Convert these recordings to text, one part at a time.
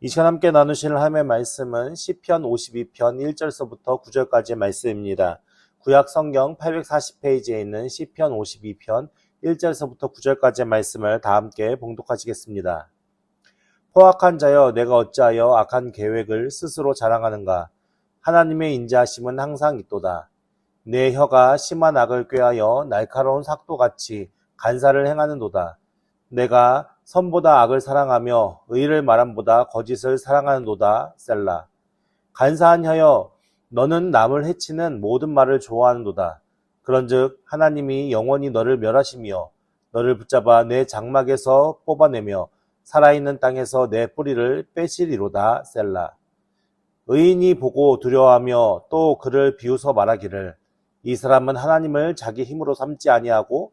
이 시간 함께 나누실 하나님의 말씀은 시편 52편 1절서부터 9절까지의 말씀입니다. 구약 성경 840페이지에 있는 시편 52편 1절서부터 9절까지의 말씀을 다 함께 봉독하시겠습니다. 포악한 자여 내가 어찌하여 악한 계획을 스스로 자랑하는가 하나님의 인자하심은 항상 있도다. 내 혀가 심한 악을 꾀하여 날카로운 삭도같이 간사를 행하는도다. 내가 선보다 악을 사랑하며 의를 말함보다 거짓을 사랑하는도다. 셀라. 간사한 혀여 너는 남을 해치는 모든 말을 좋아하는도다. 그런즉 하나님이 영원히 너를 멸하시며 너를 붙잡아 내 장막에서 뽑아내며 살아있는 땅에서 내 뿌리를 빼시리로다. 셀라. 의인이 보고 두려워하며 또 그를 비웃어 말하기를 이 사람은 하나님을 자기 힘으로 삼지 아니하고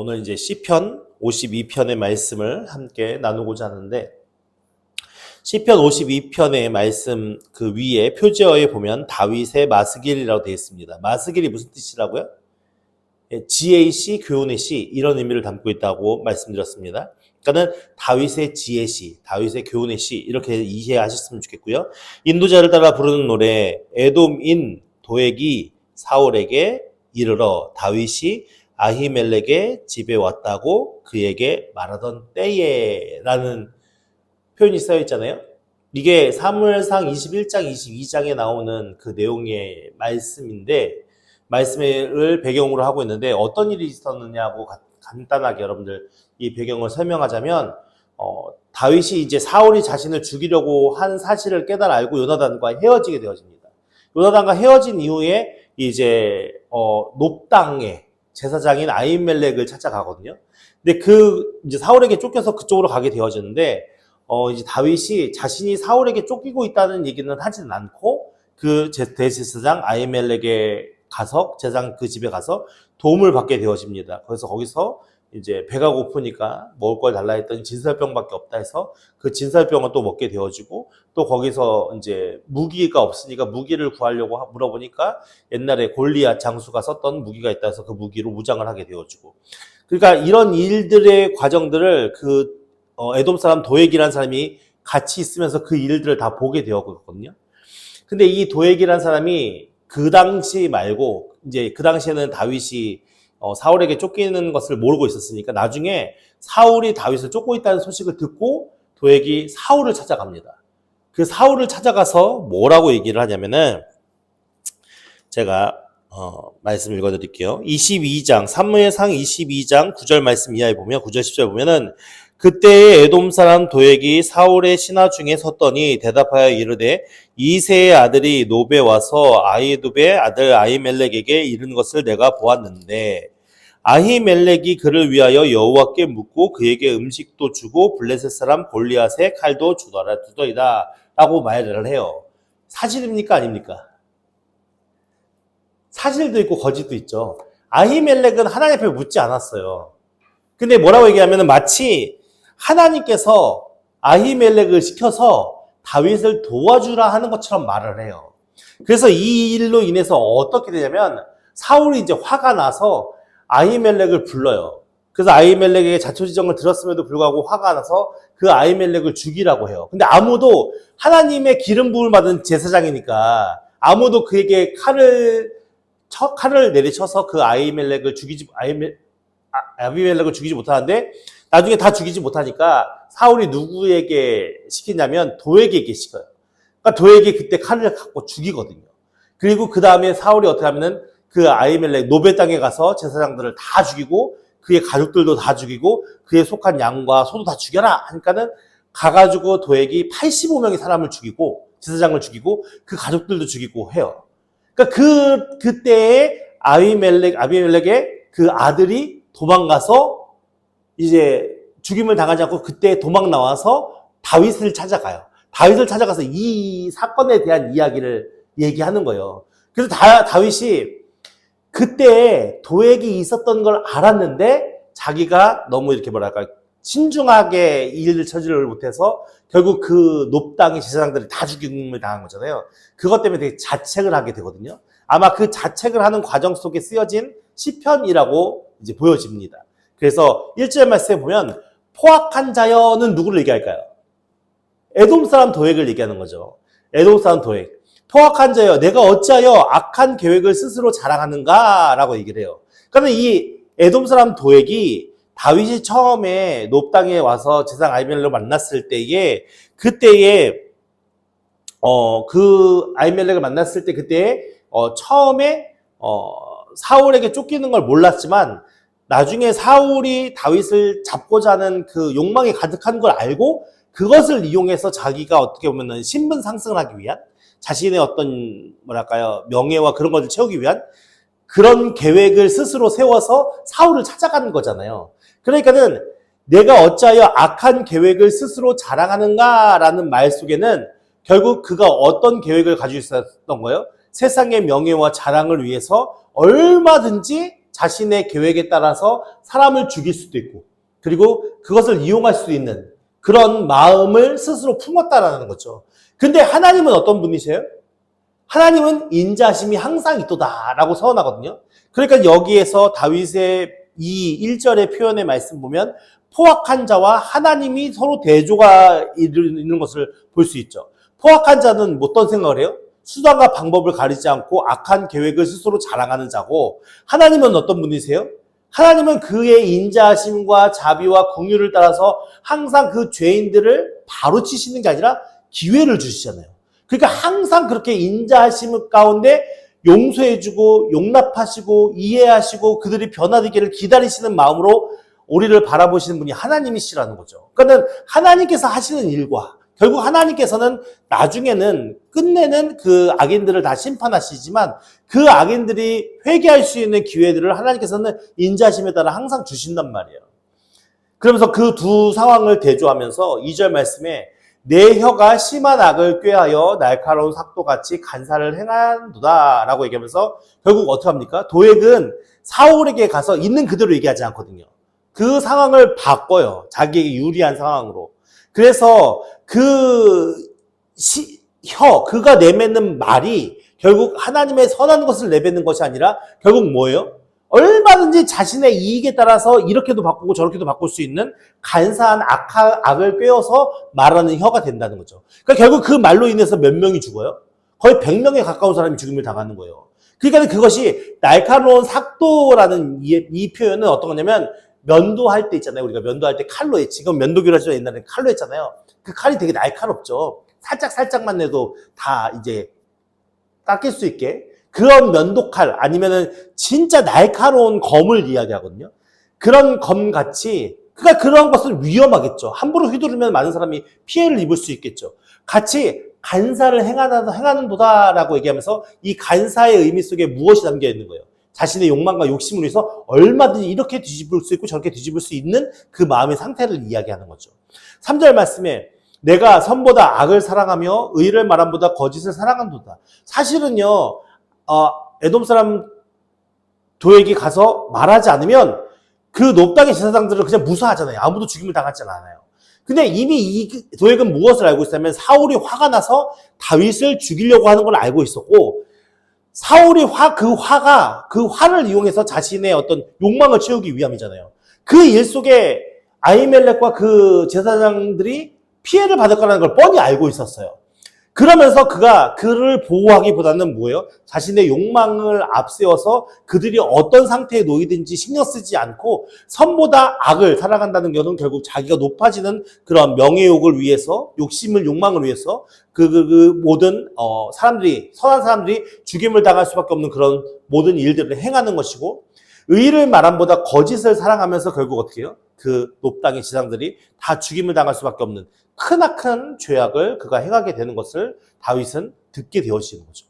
오늘 이제 시편 52편의 말씀을 함께 나누고자 하는데 시편 52편의 말씀 그 위에 표제어에 보면 다윗의 마스길이라고 되어 있습니다. 마스길이 무슨 뜻이라고요? 예, GAC 교훈의 시 이런 의미를 담고 있다고 말씀드렸습니다. 그러니까는 다윗의 지혜 시, 다윗의 교훈의 시 이렇게 이해하셨으면 좋겠고요. 인도자를 따라 부르는 노래 에돔인 도액이 사울에게 이르러 다윗이 아히멜렉의 집에 왔다고 그에게 말하던 때에 라는 표현이 쓰여 있잖아요. 이게 사무엘상 21장, 22장에 나오는 그 내용의 말씀인데 말씀을 배경으로 하고 있는데 어떤 일이 있었느냐고 가- 간단하게 여러분들 이 배경을 설명하자면 어, 다윗이 이제 사울이 자신을 죽이려고 한 사실을 깨달아 알고 요나단과 헤어지게 되어집니다. 요나단과 헤어진 이후에 이제 어, 높당에 제사장인 아이멜렉을 찾아가거든요. 근데 그 이제 사울에게 쫓겨서 그쪽으로 가게 되어졌는데 어 이제 다윗이 자신이 사울에게 쫓기고 있다는 얘기는 하지는 않고 그 제- 대제사장 아이멜렉에 가서 제사장 그 집에 가서 도움을 받게 되어집니다. 그래서 거기서 이제 배가 고프니까 먹을 걸 달라 했더니 진설병밖에 없다 해서 그 진설병을 또 먹게 되어지고 또 거기서 이제 무기가 없으니까 무기를 구하려고 하- 물어보니까 옛날에 골리앗 장수가 썼던 무기가 있다 해서 그 무기로 무장을 하게 되어지고 그러니까 이런 일들의 과정들을 그 어, 에돔 사람 도액이라는 사람이 같이 있으면서 그 일들을 다 보게 되었거든요. 근데 이 도액이라는 사람이 그 당시 말고 이제 그 당시에는 다윗이 어, 사울에게 쫓기는 것을 모르고 있었으니까 나중에 사울이 다윗을 쫓고 있다는 소식을 듣고 도액이 사울을 찾아갑니다. 그 사울을 찾아가서 뭐라고 얘기를 하냐면은 제가 어, 말씀 읽어드릴게요. 22장, 사무엘상 22장 9절 말씀 이하에 보면 9절 10절 보면은 그때의 에돔 사람 도액이 사울의 신하 중에 섰더니 대답하여 이르되 이세의 아들이 노베 와서 아이두베 아들 아히멜렉에게 이른 것을 내가 보았는데 아히멜렉이 그를 위하여 여호와께 묻고 그에게 음식도 주고 블레셋 사람 골리앗의 칼도 주더라 두더이다 라고 말을 해요. 사실입니까 아닙니까? 사실도 있고 거짓도 있죠. 아히멜렉은 하나님 앞에 묻지 않았어요. 근데 뭐라고 얘기하면 마치 하나님께서 아히멜렉을 시켜서 다윗을 도와주라 하는 것처럼 말을 해요. 그래서 이 일로 인해서 어떻게 되냐면 사울이 이제 화가 나서 아히멜렉을 불러요. 그래서 아히멜렉에게 자초지정을 들었음에도 불구하고 화가 나서 그 아히멜렉을 죽이라고 해요. 근데 아무도 하나님의 기름 부을 받은 제사장이니까 아무도 그에게 칼을 쳐, 칼을 내리쳐서 그 아히멜렉을 죽이지 아히멜 아, 아비멜렉을 죽이지 못하는데 나중에 다 죽이지 못하니까 사울이 누구에게 시키냐면 도에게 시켜요. 그러니까 도에게 그때 칼을 갖고 죽이거든요. 그리고 그 다음에 사울이 어떻게 하면은 그 아이멜렉 노베 땅에 가서 제사장들을 다 죽이고 그의 가족들도 다 죽이고 그에 속한 양과 소도 다 죽여라 하니까는 가가지고 도액이 85명의 사람을 죽이고 제사장을 죽이고 그 가족들도 죽이고 해요. 그러니까 그 그때의 아비멜렉 아비멜렉의 그 아들이 도망가서 이제 죽임을 당하지 않고 그때 도망 나와서 다윗을 찾아가요. 다윗을 찾아가서 이 사건에 대한 이야기를 얘기하는 거예요. 그래서 다, 다윗이 그때 도액이 있었던 걸 알았는데 자기가 너무 이렇게 뭐랄까 신중하게 일을 처리를 못해서 결국 그 높당의 제사장들이 다 죽임을 당한 거잖아요. 그것 때문에 되게 자책을 하게 되거든요. 아마 그 자책을 하는 과정 속에 쓰여진 시편이라고 이제 보여집니다. 그래서 1절 말씀에 보면 포악한 자여는 누구를 얘기할까요? 에돔 사람 도액을 얘기하는 거죠. 에돔 사람 도액. 포악한 자여, 내가 어찌하여 악한 계획을 스스로 자랑하는가? 라고 얘기를 해요. 그러면 이 에돔 사람 도액이 다윗이 처음에 높당에 와서 제상 아이멜렉을 만났을 때에, 그때에, 어, 그 아이멜렉을 만났을 때 그때, 어, 처음에, 어, 사울에게 쫓기는 걸 몰랐지만, 나중에 사울이 다윗을 잡고자 하는 그 욕망이 가득한 걸 알고, 그것을 이용해서 자기가 어떻게 보면은 신분 상승을 하기 위한 자신의 어떤 뭐랄까요 명예와 그런 것을 채우기 위한 그런 계획을 스스로 세워서 사울을 찾아가는 거잖아요. 그러니까는 내가 어찌하여 악한 계획을 스스로 자랑하는가라는 말 속에는 결국 그가 어떤 계획을 가지고 있었던 거예요? 세상의 명예와 자랑을 위해서 얼마든지 자신의 계획에 따라서 사람을 죽일 수도 있고 그리고 그것을 이용할 수 있는 그런 마음을 스스로 품었다라는 거죠. 근데 하나님은 어떤 분이세요? 하나님은 인자심이 항상 있도다라고 서원하거든요. 그러니까 여기에서 다윗의 이 1절의 표현의 말씀 보면 포악한 자와 하나님이 서로 대조가 이루는 것을 볼 수 있죠. 포악한 자는 어떤 생각을 해요? 수단과 방법을 가리지 않고 악한 계획을 스스로 자랑하는 자고 하나님은 어떤 분이세요? 하나님은 그의 인자하심과 자비와 공유를 따라서 항상 그 죄인들을 바로 치시는 게 아니라 기회를 주시잖아요. 그러니까 항상 그렇게 인자하심 가운데 용서해주고 용납하시고 이해하시고 그들이 변화되기를 기다리시는 마음으로 우리를 바라보시는 분이 하나님이시라는 거죠. 그러니까 하나님께서 하시는 일과 결국 하나님께서는 나중에는 끝내는 그 악인들을 다 심판하시지만 그 악인들이 회개할 수 있는 기회들을 하나님께서는 인자심에 따라 항상 주신단 말이에요. 그러면서 그 두 상황을 대조하면서 2절 말씀에 내 혀가 심한 악을 꾀하여 날카로운 삭도같이 간사를 행한도다 라고 얘기하면서 결국 어떻게 합니까? 도액은 사울에게 가서 있는 그대로 얘기하지 않거든요. 그 상황을 바꿔요. 자기에게 유리한 상황으로. 그래서 그 시, 혀, 그가 내뱉는 말이 결국 하나님의 선한 것을 내뱉는 것이 아니라 결국 뭐예요? 얼마든지 자신의 이익에 따라서 이렇게도 바꾸고 저렇게도 바꿀 수 있는 간사한 악, 악을 꿰어서 말하는 혀가 된다는 거죠. 그러니까 결국 그 말로 인해서 몇 명이 죽어요? 거의 100명에 가까운 사람이 죽임을 당하는 거예요. 그러니까 그것이 날카로운 삭도라는 이, 이 표현은 어떤 거냐면 면도할 때 있잖아요. 우리가 면도할 때 칼로 해. 지금 면도기로 하죠. 옛날에 칼로 했잖아요. 그 칼이 되게 날카롭죠. 살짝 살짝만 내도 다 이제 깎일 수 있게 그런 면도칼 아니면은 진짜 날카로운 검을 이야기하거든요. 그런 검 같이 그러니까 그런 것은 위험하겠죠. 함부로 휘두르면 많은 사람이 피해를 입을 수 있겠죠. 같이 간사를 행하는 행하는도다라고 얘기하면서 이 간사의 의미 속에 무엇이 담겨 있는 거예요? 자신의 욕망과 욕심을 위해서 얼마든지 이렇게 뒤집을 수 있고 저렇게 뒤집을 수 있는 그 마음의 상태를 이야기하는 거죠. 3절 말씀에 내가 선보다 악을 사랑하며 의를 말함보다 거짓을 사랑한도다. 사실은요, 어, 에돔 사람 도에게 가서 말하지 않으면 그 높당의 제사장들을 그냥 무사하잖아요. 아무도 죽임을 당하지 않아요. 근데 이미 이 도액은 무엇을 알고 있었냐면 사울이 화가 나서 다윗을 죽이려고 하는 걸 알고 있었고 사울이 화, 그 화가, 그 화를 이용해서 자신의 어떤 욕망을 채우기 위함이잖아요. 그 일 속에 아이멜렉과 그 제사장들이 피해를 받을 거라는 걸 뻔히 알고 있었어요. 그러면서 그가 그를 보호하기보다는 뭐예요? 자신의 욕망을 앞세워서 그들이 어떤 상태에 놓이든지 신경 쓰지 않고 선보다 악을 살아간다는 것은 결국 자기가 높아지는 그런 명예욕을 위해서 욕심을 욕망을 위해서 그, 그, 그 모든 어, 사람들이 선한 사람들이 죽임을 당할 수밖에 없는 그런 모든 일들을 행하는 것이고 의를 말함보다 거짓을 사랑하면서 결국 어떻게 해요? 그 높당의 지상들이 다 죽임을 당할 수밖에 없는 크나큰 죄악을 그가 행하게 되는 것을 다윗은 듣게 되어지는 거죠.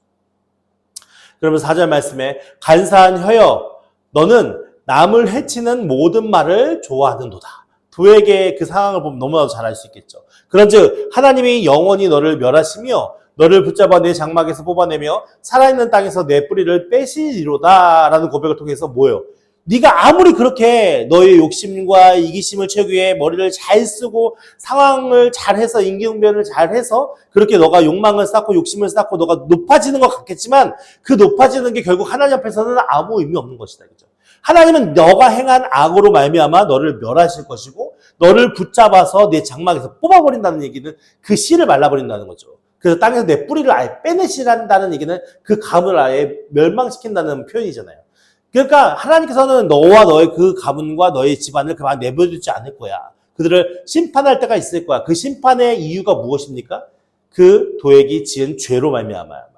그러면 4절 말씀에 간사한 혀여 너는 남을 해치는 모든 말을 좋아하는도다. 도에게 그 상황을 보면 너무나도 잘 알 수 있겠죠. 그런즉 하나님이 영원히 너를 멸하시며 너를 붙잡아 내 장막에서 뽑아내며 살아있는 땅에서 내 뿌리를 빼시리로다라는 고백을 통해서 뭐예요? 네가 아무리 그렇게 너의 욕심과 이기심을 채우기 위해 머리를 잘 쓰고 상황을 잘해서 인기응변을 잘해서 그렇게 너가 욕망을 쌓고 욕심을 쌓고 너가 높아지는 것 같겠지만 그 높아지는 게 결국 하나님 앞에서는 아무 의미 없는 것이다. 그죠? 하나님은 너가 행한 악으로 말미암아 너를 멸하실 것이고 너를 붙잡아서 내 장막에서 뽑아버린다는 얘기는 그 씨를 말라버린다는 거죠. 그래서 땅에서 내 뿌리를 아예 빼내시란다는 얘기는 그 감을 아예 멸망시킨다는 표현이잖아요. 그러니까 하나님께서는 너와 너의 그 가문과 너의 집안을 그만 내버려두지 않을 거야. 그들을 심판할 때가 있을 거야. 그 심판의 이유가 무엇입니까? 그 도액이 지은 죄로 말미암아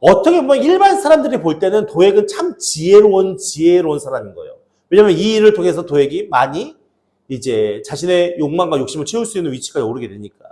어떻게 보면 일반 사람들이 볼 때는 도액은 참 지혜로운 지혜로운 사람인 거예요. 왜냐하면 이 일을 통해서 도액이 많이 이제 자신의 욕망과 욕심을 채울 수 있는 위치까지 오르게 되니까.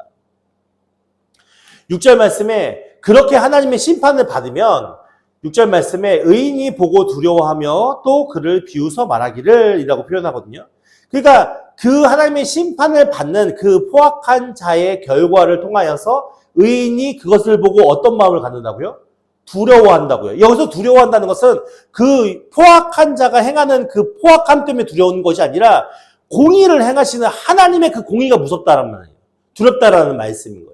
6절 말씀에 그렇게 하나님의 심판을 받으면 6절 말씀에 의인이 보고 두려워하며 또 그를 비웃어 말하기를 이라고 표현하거든요. 그러니까 그 하나님의 심판을 받는 그 포악한 자의 결과를 통하여서 의인이 그것을 보고 어떤 마음을 갖는다고요? 두려워한다고요. 여기서 두려워한다는 것은 그 포악한 자가 행하는 그 포악함 때문에 두려운 것이 아니라 공의를 행하시는 하나님의 그 공의가 무섭다는 말이에요. 두렵다라는 말씀인 거예요.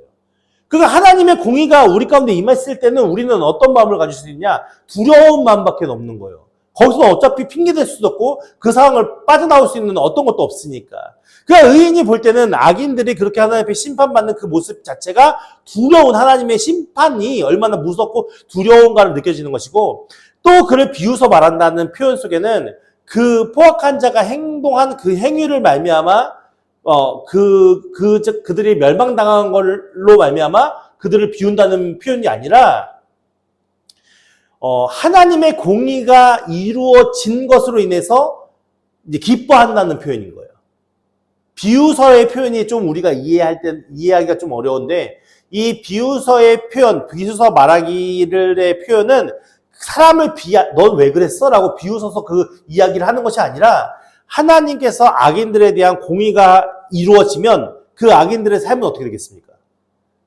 그러니까 하나님의 공의가 우리 가운데 임했을 때는 우리는 어떤 마음을 가질 수 있냐? 두려운 마음밖에 없는 거예요. 거기서 어차피 핑계댈 수도 없고 그 상황을 빠져나올 수 있는 어떤 것도 없으니까. 그러니까 의인이 볼 때는 악인들이 그렇게 하나님 앞에 심판받는 그 모습 자체가 두려운 하나님의 심판이 얼마나 무섭고 두려운가를 느껴지는 것이고 또 그를 비웃어 말한다는 표현 속에는 그 포악한 자가 행동한 그 행위를 말미암아 어, 그, 그, 즉, 그들이 멸망당한 걸로 말미암아 그들을 비운다는 표현이 아니라, 어, 하나님의 공의가 이루어진 것으로 인해서 이제 기뻐한다는 표현인 거예요. 비유서의 표현이 좀 우리가 이해할 때, 이해하기가 좀 어려운데, 이 비유서의 표현, 비유서 말하기를의 표현은 사람을 비하, 넌 왜 그랬어? 라고 비웃어서 그 이야기를 하는 것이 아니라, 하나님께서 악인들에 대한 공의가 이루어지면 그 악인들의 삶은 어떻게 되겠습니까?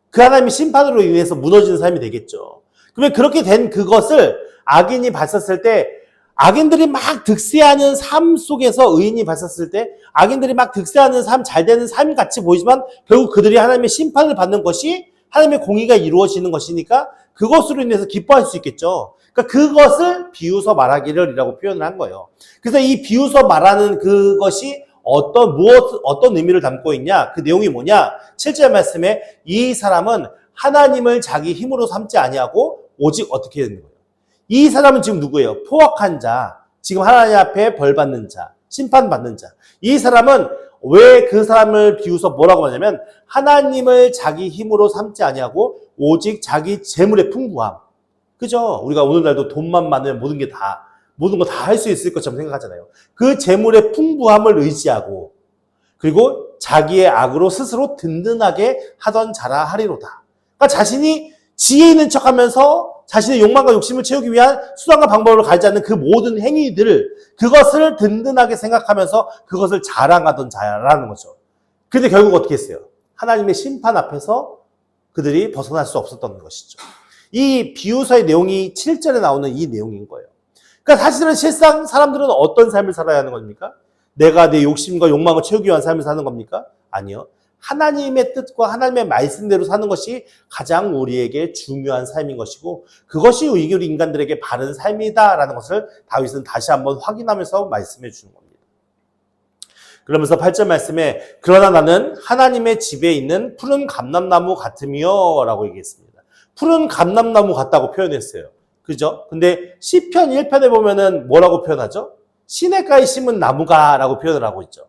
그 하나님의 심판으로 인해서 무너지는 삶이 되겠죠. 그러면 그렇게 된 그것을 악인이 봤었을 때 악인들이 막 득세하는 삶 속에서 의인이 봤었을 때 악인들이 막 득세하는 삶, 잘 되는 삶 같이 보이지만 결국 그들이 하나님의 심판을 받는 것이 하나님의 공의가 이루어지는 것이니까 그것으로 인해서 기뻐할 수 있겠죠. 그러니까 그것을 비웃어 말하기를이라고 표현을 한 거예요. 그래서 이 비웃어 말하는 그것이 어떤 무엇 어떤 의미를 담고 있냐? 그 내용이 뭐냐? 7절 말씀에 이 사람은 하나님을 자기 힘으로 삼지 아니하고 오직 어떻게 되는 거예요? 이 사람은 지금 누구예요? 포악한 자, 지금 하나님 앞에 벌 받는 자, 심판 받는 자. 이 사람은 왜 그 사람을 비웃어 뭐라고 하냐면 하나님을 자기 힘으로 삼지 아니하고 오직 자기 재물의 풍부함. 그죠? 우리가 오늘날도 돈만 많으면 모든 게 다, 모든 거 다 할 수 있을 것처럼 생각하잖아요. 그 재물의 풍부함을 의지하고, 그리고 자기의 악으로 스스로 든든하게 하던 자라 하리로다. 그러니까 자신이 지혜 있는 척 하면서 자신의 욕망과 욕심을 채우기 위한 수단과 방법을 가지 않는 그 모든 행위들을, 그것을 든든하게 생각하면서 그것을 자랑하던 자라는 거죠. 근데 결국 어떻게 했어요? 하나님의 심판 앞에서 그들이 벗어날 수 없었던 것이죠. 이 비유서의 내용이 7절에 나오는 이 내용인 거예요. 그러니까 사실은 실상 사람들은 어떤 삶을 살아야 하는 겁니까? 내가 내 욕심과 욕망을 채우기 위한 삶을 사는 겁니까? 아니요. 하나님의 뜻과 하나님의 말씀대로 사는 것이 가장 우리에게 중요한 삶인 것이고 그것이 우리 인간들에게 바른 삶이다라는 것을 다윗은 다시 한번 확인하면서 말씀해 주는 겁니다. 그러면서 8절 말씀에 그러나 나는 하나님의 집에 있는 푸른 감람나무 같으며 라고 얘기했습니다. 푸른 감람나무 같다고 표현했어요. 그죠? 근데 시편 1편에 보면은 뭐라고 표현하죠? 시냇가에 심은 나무가 라고 표현을 하고 있죠.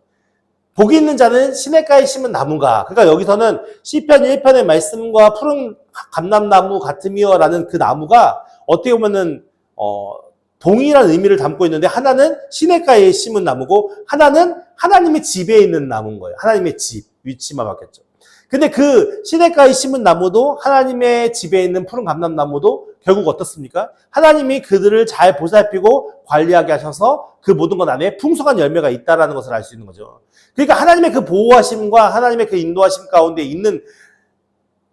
복이 있는 자는 시냇가에 심은 나무가. 그러니까 여기서는 시편 1편의 말씀과 푸른 감람나무 같으며라는 그 나무가 어떻게 보면은 어 동일한 의미를 담고 있는데 하나는 시냇가에 심은 나무고 하나는 하나님의 집에 있는 나무인 거예요. 하나님의 집 위치만 바뀌었죠. 근데 그 시냇가에 심은 나무도 하나님의 집에 있는 푸른 감람나무도 결국 어떻습니까? 하나님이 그들을 잘 보살피고 관리하게 하셔서 그 모든 것 안에 풍성한 열매가 있다라는 것을 알 수 있는 거죠. 그러니까 하나님의 그 보호하심과 하나님의 그 인도하심 가운데 있는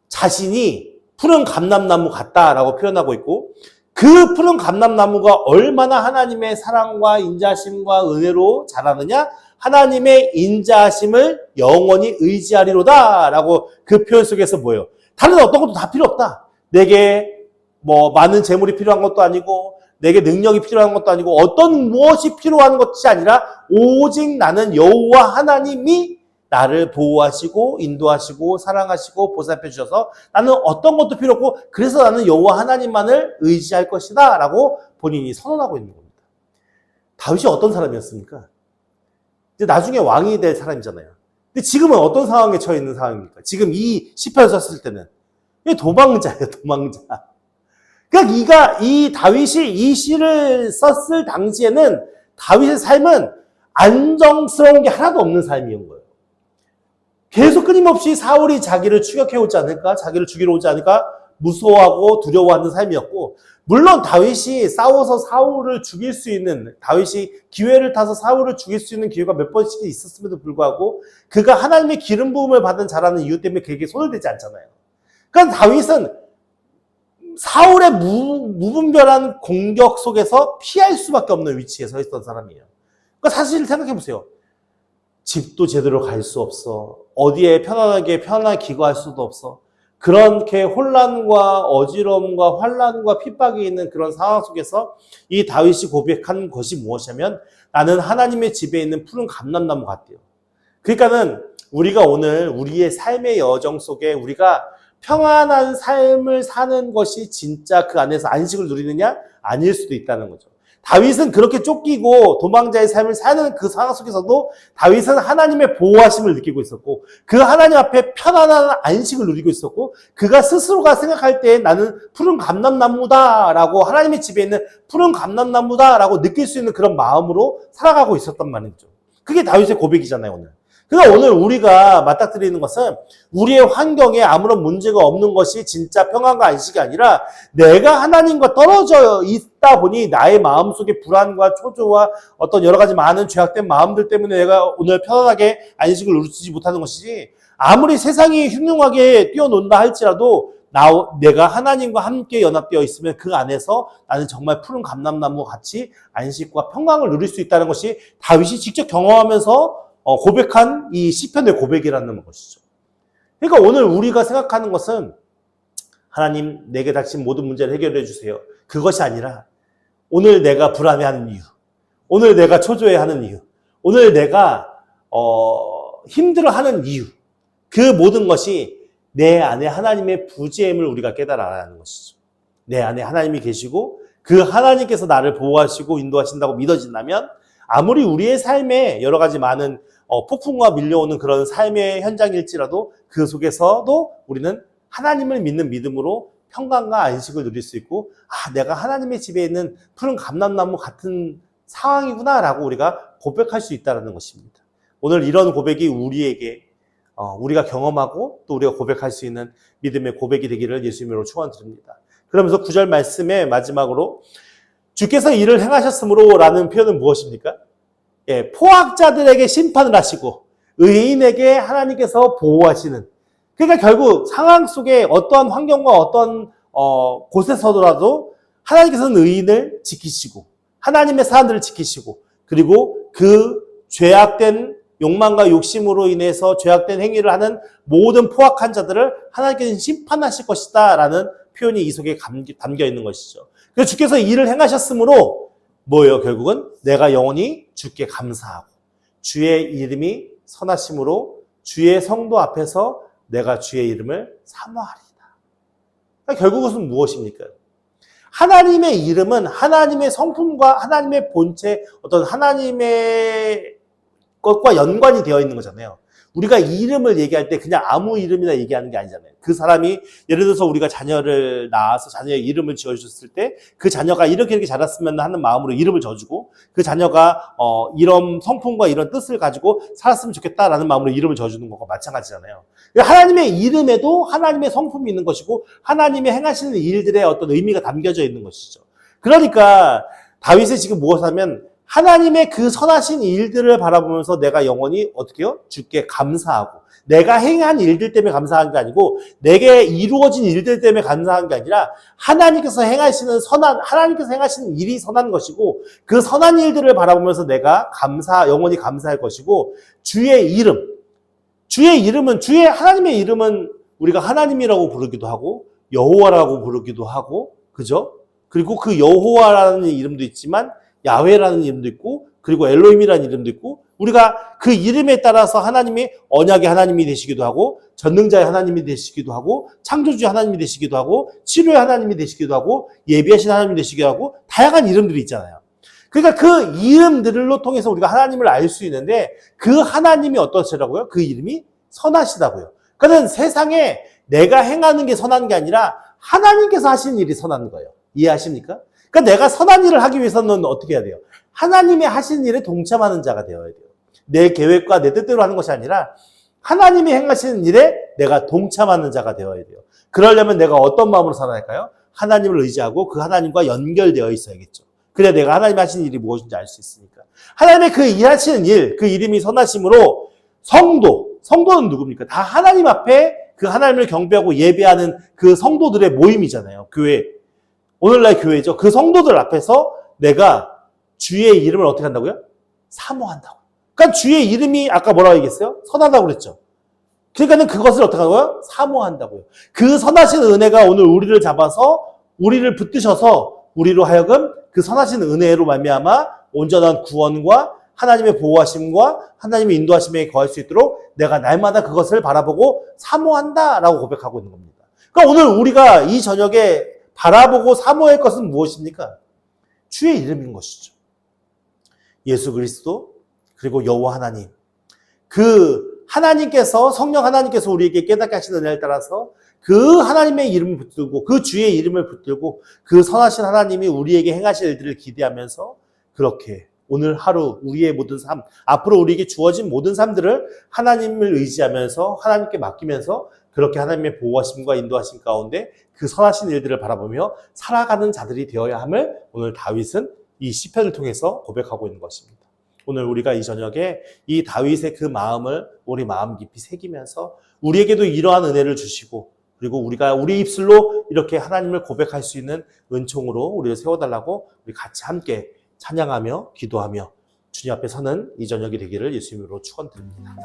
자신이 푸른 감람나무 같다라고 표현하고 있고 그 푸른 감람나무가 얼마나 하나님의 사랑과 인자하심과 은혜로 자라느냐 하나님의 인자하심을 영원히 의지하리로다라고 그 표현 속에서 뭐예요? 다른 어떤 것도 다 필요 없다. 내게 뭐 많은 재물이 필요한 것도 아니고 내게 능력이 필요한 것도 아니고 어떤 무엇이 필요한 것이 아니라 오직 나는 여호와 하나님이 나를 보호하시고 인도하시고 사랑하시고 보살펴 주셔서 나는 어떤 것도 필요 없고 그래서 나는 여호와 하나님만을 의지할 것이다라고 본인이 선언하고 있는 겁니다. 다윗이 어떤 사람이었습니까? 이제 나중에 왕이 될 사람이잖아요. 근데 지금은 어떤 상황에 처해 있는 상황입니까? 지금 이 시편을 썼을 때는 이 도망자예요, 도망자. 그러니까 이가 이 다윗이 이 시를 썼을 당시에는 다윗의 삶은 안정스러운 게 하나도 없는 삶이었던 거예요. 계속 끊임없이 사울이 자기를 추격해 오지 않을까? 자기를 죽이러 오지 않을까? 무서워하고 두려워하는 삶이었고, 물론 다윗이 싸워서 사울을 죽일 수 있는, 다윗이 기회를 타서 사울을 죽일 수 있는 기회가 몇 번씩 있었음에도 불구하고, 그가 하나님의 기름 부음을 받은 자라는 이유 때문에 그에게 손을 대지 않잖아요. 그러니까 다윗은 사울의 무, 무분별한 공격 속에서 피할 수밖에 없는 위치에 서 있던 사람이에요. 그러니까 사실 생각해 보세요. 집도 제대로 갈 수 없어. 어디에 편안하게 편안하게 기거할 수도 없어. 그렇게 혼란과 어지러움과 환란과 핍박이 있는 그런 상황 속에서 이 다윗이 고백한 것이 무엇이냐면 나는 하나님의 집에 있는 푸른 감람나무 같대요. 그러니까는 우리가 오늘 우리의 삶의 여정 속에 우리가 평안한 삶을 사는 것이 진짜 그 안에서 안식을 누리느냐? 아닐 수도 있다는 거죠. 다윗은 그렇게 쫓기고 도망자의 삶을 사는 그 상황 속에서도 다윗은 하나님의 보호하심을 느끼고 있었고 그 하나님 앞에 편안한 안식을 누리고 있었고 그가 스스로가 생각할 때 나는 푸른 감람나무다라고 하나님의 집에 있는 푸른 감람나무다라고 느낄 수 있는 그런 마음으로 살아가고 있었단 말이죠. 그게 다윗의 고백이잖아요, 오늘. 그러니까 오늘 우리가 맞닥뜨리는 것은 우리의 환경에 아무런 문제가 없는 것이 진짜 평안과 안식이 아니라 내가 하나님과 떨어져 있다 보니 나의 마음속에 불안과 초조와 어떤 여러 가지 많은 죄악된 마음들 때문에 내가 오늘 편안하게 안식을 누리지 못하는 것이지 아무리 세상이 흉흉하게 뛰어논다 할지라도 나, 내가 하나님과 함께 연합되어 있으면 그 안에서 나는 정말 푸른 감람나무 같이 안식과 평강을 누릴 수 있다는 것이 다윗이 직접 경험하면서 어, 고백한 이 시편의 고백이라는 것이죠. 그러니까 오늘 우리가 생각하는 것은 하나님 내게 닥친 모든 문제를 해결해 주세요. 그것이 아니라 오늘 내가 불안해하는 이유, 오늘 내가 초조해하는 이유, 오늘 내가 어, 힘들어하는 이유, 그 모든 것이 내 안에 하나님의 부재임을 우리가 깨달아야 하는 것이죠. 내 안에 하나님이 계시고 그 하나님께서 나를 보호하시고 인도하신다고 믿어진다면 아무리 우리의 삶에 여러 가지 많은 어, 폭풍과 밀려오는 그런 삶의 현장일지라도 그 속에서도 우리는 하나님을 믿는 믿음으로 평강과 안식을 누릴 수 있고 아 내가 하나님의 집에 있는 푸른 감람나무 같은 상황이구나라고 우리가 고백할 수 있다는 것입니다. 오늘 이런 고백이 우리에게 어, 우리가 경험하고 또 우리가 고백할 수 있는 믿음의 고백이 되기를 예수님으로 축원드립니다. 그러면서 구절 말씀의 마지막으로 주께서 일을 행하셨으므로 라는 표현은 무엇입니까? 예, 포악자들에게 심판을 하시고 의인에게 하나님께서 보호하시는 그러니까 결국 상황 속에 어떠한 환경과 어떠한 어, 곳에서더라도 하나님께서는 의인을 지키시고 하나님의 사람들을 지키시고 그리고 그 죄악된 욕망과 욕심으로 인해서 죄악된 행위를 하는 모든 포악한 자들을 하나님께서 심판하실 것이다 라는 표현이 이 속에 담겨 있는 것이죠. 그래서 주께서 일을 행하셨으므로 뭐예요? 결국은 내가 영원히 주께 감사하고 주의 이름이 선하심으로 주의 성도 앞에서 내가 주의 이름을 사모하리이다. 그러니까 결국 그것은 무엇입니까? 하나님의 이름은 하나님의 성품과 하나님의 본체, 어떤 하나님의 것과 연관이 되어 있는 거잖아요. 우리가 이름을 얘기할 때 그냥 아무 이름이나 얘기하는 게 아니잖아요. 그 사람이 예를 들어서 우리가 자녀를 낳아서 자녀의 이름을 지어줬을 때 그 자녀가 이렇게 이렇게 자랐으면 하는 마음으로 이름을 져주고 그 자녀가 어, 이런 성품과 이런 뜻을 가지고 살았으면 좋겠다라는 마음으로 이름을 져주는 것과 마찬가지잖아요. 하나님의 이름에도 하나님의 성품이 있는 것이고 하나님이 행하시는 일들의 어떤 의미가 담겨져 있는 것이죠. 그러니까 다윗이 지금 무엇을 하면 하나님의 그 선하신 일들을 바라보면서 내가 영원히 어떻게 요 주께 감사하고 내가 행한 일들 때문에 감사한 게 아니고 내게 이루어진 일들 때문에 감사한 게 아니라 하나님께서 행하시는 선한 하나님께서 행하시는 일이 선한 것이고 그 선한 일들을 바라보면서 내가 감사 영원히 감사할 것이고 주의 이름 주의 이름은 주의 하나님의 이름은 우리가 하나님이라고 부르기도 하고 여호와라고 부르기도 하고 그죠? 그리고 그 여호와라는 이름도 있지만 야훼라는 이름도 있고 그리고 엘로힘이라는 이름도 있고 우리가 그 이름에 따라서 하나님이 언약의 하나님이 되시기도 하고 전능자의 하나님이 되시기도 하고 창조주의 하나님이 되시기도 하고 치료의 하나님이 되시기도 하고 예비하신 하나님이 되시기도 하고 다양한 이름들이 있잖아요. 그러니까 그 이름들로 통해서 우리가 하나님을 알 수 있는데 그 하나님이 어떠시라고요? 그 이름이 선하시다고요. 그러니까 세상에 내가 행하는 게 선한 게 아니라 하나님께서 하시는 일이 선한 거예요. 이해하십니까? 그러니까 내가 선한 일을 하기 위해서는 어떻게 해야 돼요? 하나님의 하시는 일에 동참하는 자가 되어야 돼요. 내 계획과 내 뜻대로 하는 것이 아니라 하나님이 행하시는 일에 내가 동참하는 자가 되어야 돼요. 그러려면 내가 어떤 마음으로 살아야 할까요? 하나님을 의지하고 그 하나님과 연결되어 있어야겠죠. 그래야 내가 하나님 하시는 일이 무엇인지 알 수 있으니까. 하나님의 그 일하시는 일, 그 이름이 선하심으로 성도, 성도는 누굽니까? 다 하나님 앞에 그 하나님을 경배하고 예배하는 그 성도들의 모임이잖아요. 교회. 오늘날 교회죠. 그 성도들 앞에서 내가 주의 이름을 어떻게 한다고요? 사모한다고. 그러니까 주의 이름이 아까 뭐라고 얘기했어요? 선하다고 그랬죠. 그러니까는 그것을 어떻게 하고요? 사모한다고요. 그 선하신 은혜가 오늘 우리를 잡아서 우리를 붙드셔서 우리로 하여금 그 선하신 은혜로 말미암아 온전한 구원과 하나님의 보호하심과 하나님의 인도하심에 거할 수 있도록 내가 날마다 그것을 바라보고 사모한다라고 고백하고 있는 겁니다. 그러니까 오늘 우리가 이 저녁에 바라보고 사모할 것은 무엇입니까? 주의 이름인 것이죠. 예수 그리스도 그리고 여호와 하나님. 그 하나님께서 성령 하나님께서 우리에게 깨닫게 하시는 은혜를 따라서 그 하나님의 이름을 붙들고 그 주의 이름을 붙들고 그 선하신 하나님이 우리에게 행하실 일들을 기대하면서 그렇게 오늘 하루 우리의 모든 삶, 앞으로 우리에게 주어진 모든 삶들을 하나님을 의지하면서 하나님께 맡기면서 그렇게 하나님의 보호하심과 인도하심 가운데 그 선하신 일들을 바라보며 살아가는 자들이 되어야 함을 오늘 다윗은 이 시편을 통해서 고백하고 있는 것입니다. 오늘 우리가 이 저녁에 이 다윗의 그 마음을 우리 마음 깊이 새기면서 우리에게도 이러한 은혜를 주시고 그리고 우리가 우리 입술로 이렇게 하나님을 고백할 수 있는 은총으로 우리를 세워달라고 우리 같이 함께 찬양하며 기도하며 주님 앞에 서는 이 저녁이 되기를 예수님으로 축원드립니다.